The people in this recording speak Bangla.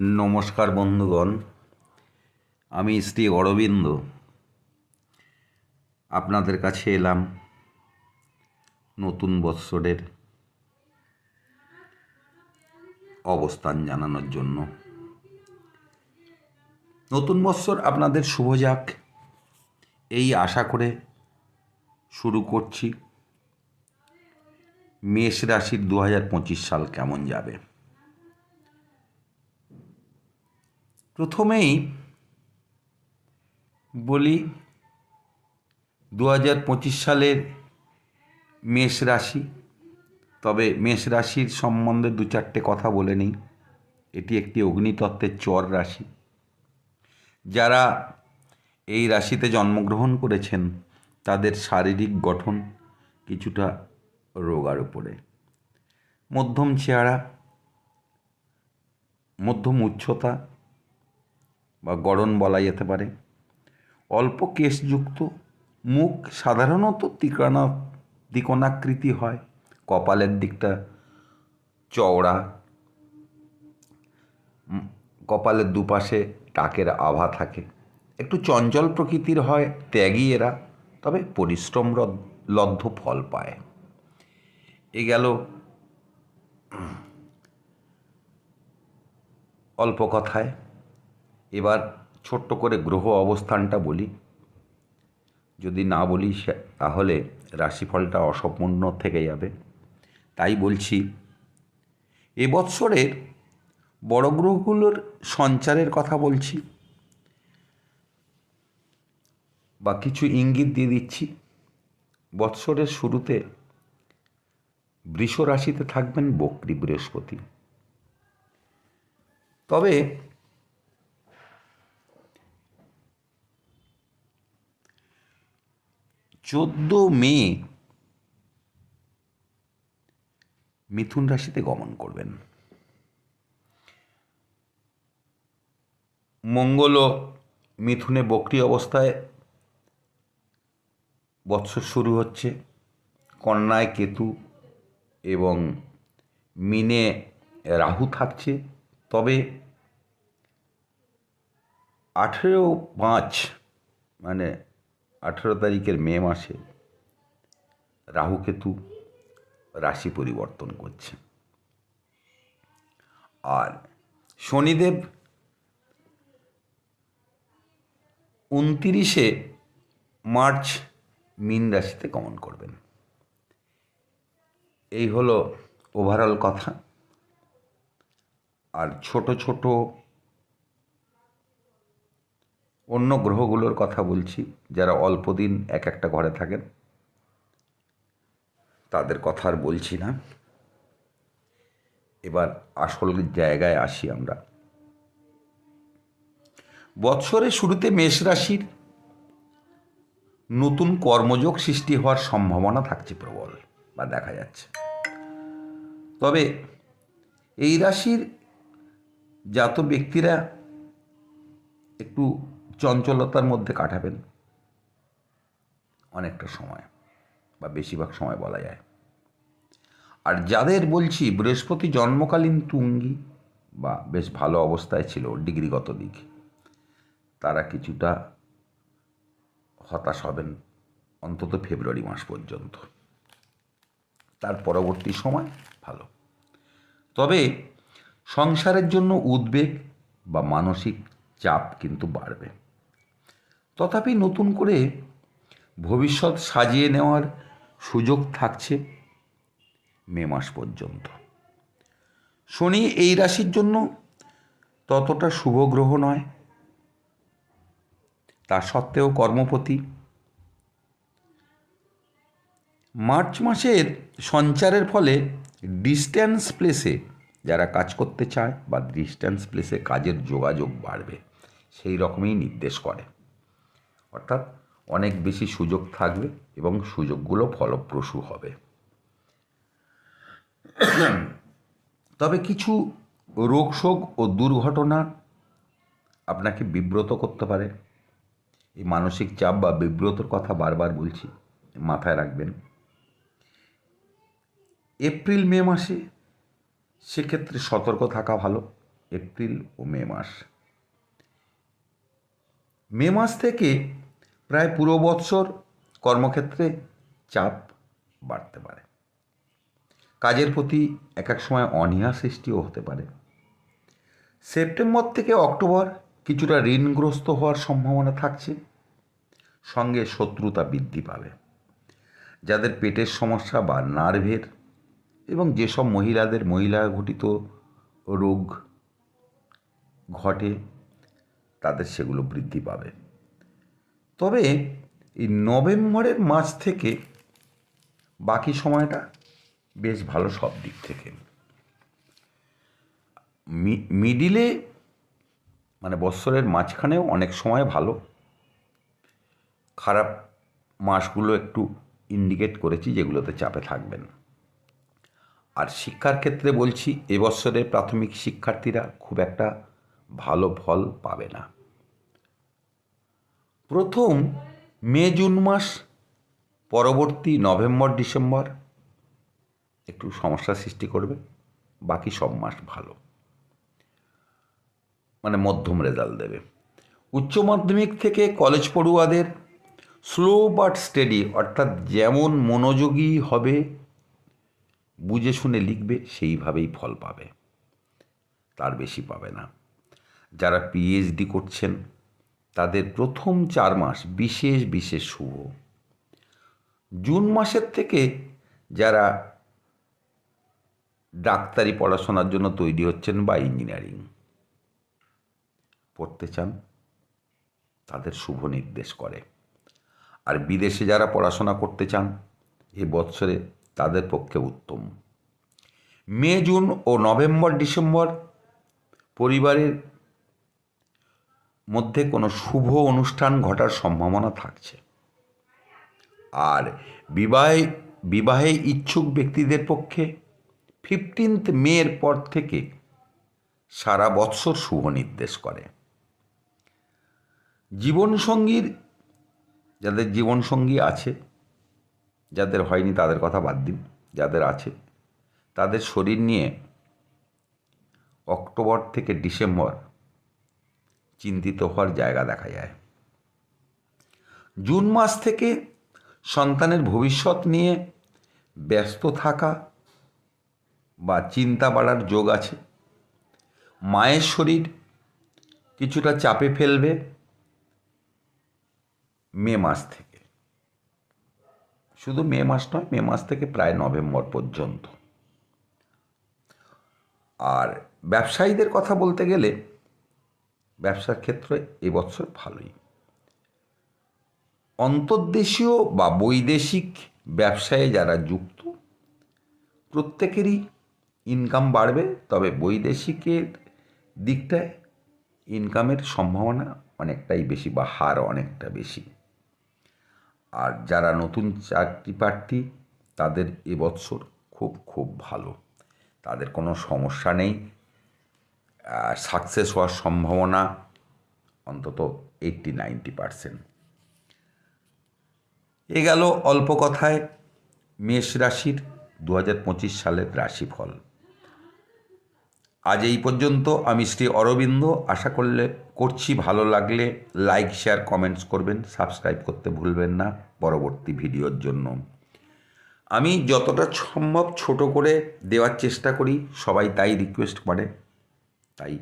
নমস্কার বন্ধুগণ, আমি শ্রী অরবিন্দ। আপনাদের কাছে এলাম নতুন বৎসরের অবস্থান জানানোর জন্য। নতুন বৎসর আপনাদের শুভ যাক, এই আশা করে শুরু করছি। মেষ রাশির দু হাজার পঁচিশ সাল কেমন যাবে? প্রথমেই বলি দু হাজার পঁচিশ সালের মেষ রাশি। তবে মেষ রাশির সম্বন্ধে দু চারটে কথা বলে নিই। এটি একটি অগ্নিতত্ত্বের চর রাশি। যারা এই রাশিতে জন্মগ্রহণ করেছেন, তাদের শারীরিক গঠন কিছুটা রোগার উপরে। মধ্যম চেহারা, মধ্যম উচ্চতা বা গড়ন বলা যেতে পারে। অল্প কেশযুক্ত, মুখ সাধারণত তিকোনা দ্বিকোণাকৃতি হয়, কপালের দিকটা চওড়া কপালের দুপাশে টাকের আভা থাকে। একটু চঞ্চল প্রকৃতির হয়, ত্যাগী এরা, তবে পরিশ্রম লব্ধ ফল পায়। এ গেল অল্প কথায়। এবার ছোট্ট করে গ্রহ অবস্থানটা বলি। যদি না বলি তাহলে রাশিফলটা অসম্পূর্ণ থেকে যাবে। তাই বলছি, এ বৎসরের বড় গ্রহগুলোর সঞ্চারের কথা বলছি। বা কিছু ইঙ্গিত দিয়ে দিচ্ছি। বৎসরের শুরুতে বৃষ রাশিতে থাকবেন বক্রী বৃহস্পতি। তবে চোদ্দ মে মিথুন রাশিতে গমন করবেন। মঙ্গল মিথুনে বক্রি অবস্থায় বৎসর শুরু হচ্ছে। কন্যায় কেতু এবং মিনে রাহু থাকছে। তবে আঠেরো পাঁচ মানে আঠেরো তারিখের মে মাসে রাহুকেতু রাশি পরিবর্তন করছে। আর শনিদেব উনতিরিশে মার্চ মিন রাশিতে গমন করবেন। এই হলো ওভারঅল কথা। আর ছোট ছোট অন্য গ্রহগুলোর কথা বলছি, যারা অল্প দিন এক একটা ঘরে থাকেন, তাদের কথা আর বলছি না। এবার আসল জায়গায় আসি আমরা। বৎসরের শুরুতে মেষ রাশির নতুন কর্মযোগ সৃষ্টি হওয়ার সম্ভাবনা থাকছে প্রবল বা দেখা যাচ্ছে। তবে এই রাশির জাত ব্যক্তিরা একটু চঞ্চলতার মধ্যে কাটাবেন। অনেকটা সময়, বা বেশিরভাগ সময় বলা যায়। আর যাদের বলছি, বৃহস্পতি জন্মকালীন তুঙ্গি, বা বেশ ভালো অবস্থায় ছিল ডিগ্রিগত দিক, তারা কিছুটা হতাশ হবেন অন্তত ফেব্রুয়ারি মাস পর্যন্ত। তার পরবর্তী সময় ভালো। তবে সংসারের জন্য উদ্বেগ বা মানসিক চাপ কিন্তু বাড়বে। তথাপি নতুন করে ভবিষ্যৎ সাজিয়ে নেওয়ার সুযোগ থাকছে মে মাস পর্যন্ত। শনি এই রাশির জন্য ততটা শুভ গ্রহ নয়। তা সত্ত্বেও কর্মপতি। মার্চ মাসের সঞ্চারের ফলে ডিস্ট্যান্স প্লেসে যারা কাজ করতে চায় বা ডিস্ট্যান্স প্লেসে কাজের যোগাযোগ বাড়বে, সেই রকমই নির্দেশ করে। অর্থাৎ অনেক বেশি সুযোগ থাকবে এবং সুযোগগুলো ফলপ্রসূ হবে। তবে কিছু রোগ শোক ও দুর্ঘটনা আপনাকে বিব্রত করতে পারে। এই মানসিক চাপ বা বিব্রতর কথা বারবার বলছি, মাথায় রাখবেন। এপ্রিল, মে মাসে সেক্ষেত্রে সতর্ক থাকা ভালো, এপ্রিল ও মে মাস। মে মাস থেকে প্রায় পুরো বৎসর কর্মক্ষেত্রে চাপ বাড়তে পারে। কাজের প্রতি এক এক সময় অনীহা সৃষ্টিও হতে পারে। সেপ্টেম্বর থেকে অক্টোবর কিছুটা ঋণগ্রস্ত হওয়ার সম্ভাবনা থাকছে। সঙ্গে শত্রুতা বৃদ্ধি পাবে। যাদের পেটের সমস্যা বা নার্ভের এবং যেসব মহিলাদের মহিলা ঘটিত রোগ ঘটে, তাদের সেগুলো বৃদ্ধি পাবে। তবে এই নভেম্বরের মাস থেকে বাকি সময়টা বেশ ভালো সব দিক থেকে। মিডিলে মানে বৎসরের মাঝখানেও অনেক সময় ভালো। খারাপ মাসগুলো একটু ইন্ডিকেট করেছি যেগুলোতে চাপে থাকবেন। আর শিক্ষার ক্ষেত্রে বলছি এবছরে প্রাথমিক শিক্ষার্থীরা খুব একটা ভালো ফল পাবে না। প্রথম মে, জুন মাস, পরবর্তী নভেম্বর, ডিসেম্বর, একটু সমস্যা সৃষ্টি করবে, বাকি সব মাস ভালো। মানে মধ্যম রেজাল্ট দেবে। উচ্চ মাধ্যমিক থেকে কলেজ পড়ুয়াদের স্লো বাট স্টেডি অর্থাৎ যেমন মনোযোগী হবে, বুঝে শুনে লিখবে, সেইভাবেই ফল পাবে। তার বেশি পাবে না। যারা পিএইচডি করছেন তাদের প্রথম চার মাস বিশেষ বিশেষ শুভ। জুন মাসের থেকে যারা ডাক্তারি পড়াশোনার জন্য তৈরি হচ্ছেন বা ইঞ্জিনিয়ারিং, পড়তে চান, তাদের শুভ নির্দেশ করে। আর বিদেশে যারা পড়াশোনা করতে চান, এ বৎসরে তাদের পক্ষে উত্তম। মে, জুন ও নভেম্বর, ডিসেম্বর পরিবারের মধ্যে কোনো শুভ অনুষ্ঠান ঘটার সম্ভাবনা থাকছে। আর বিবাহে বিবাহে ইচ্ছুক ব্যক্তিদের পক্ষে ফিফটিন্থ মের পর থেকে সারা বৎসর শুভ নির্দেশ করে। জীবনসঙ্গীর, যাদের জীবনসঙ্গী আছে, যাদের হয়নি তাদের কথা বাদ দিন, যাদের আছে, তাদের শরীর নিয়ে অক্টোবর থেকে ডিসেম্বর চিন্তিত হওয়ার জায়গা দেখা যায়। জুন মাস থেকে সন্তানের ভবিষ্যৎ নিয়ে ব্যস্ত থাকা বা চিন্তা বাড়ার যোগ আছে। মায়ের শরীর কিছুটা চাপে ফেলবে মে মাস থেকে। শুধু মে মাস নয়, মে মাস থেকে প্রায় নভেম্বর পর্যন্ত। আর ব্যবসায়ীদের কথা বলতে গেলে ব্যবসার ক্ষেত্রে এবছর ভালোই। অন্তর্দেশীয় বা বৈদেশিক ব্যবসায়ে যারা যুক্ত, প্রত্যেকেরই ইনকাম বাড়বে, তবে বৈদেশিকের দিকটায় ইনকামের সম্ভাবনা অনেকটাই বেশি বা হার অনেকটা বেশি। আর যারা নতুন চাকরি প্রার্থী, তাদের এবছর খুব খুব ভালো। তাদের কোনো সমস্যা নেই। সাকসেস হওয়ার সম্ভাবনা অন্তত এইট্টি নাইনটি পারসেন্ট এ গেল অল্প কথায় মেষ রাশির দু পঁচিশ সালের রাশিফল। আজ এই পর্যন্ত আমি শ্রী অরবিন্দ। আশা করলে, করছি ভালো লাগলে লাইক শেয়ার কমেন্টস করবেন। সাবস্ক্রাইব করতে ভুলবেন না পরবর্তী ভিডিওর জন্য। আমি যতটা সম্ভব ছোট করে দেওয়ার চেষ্টা করি। সবাই তাই রিকোয়েস্ট করে। তাই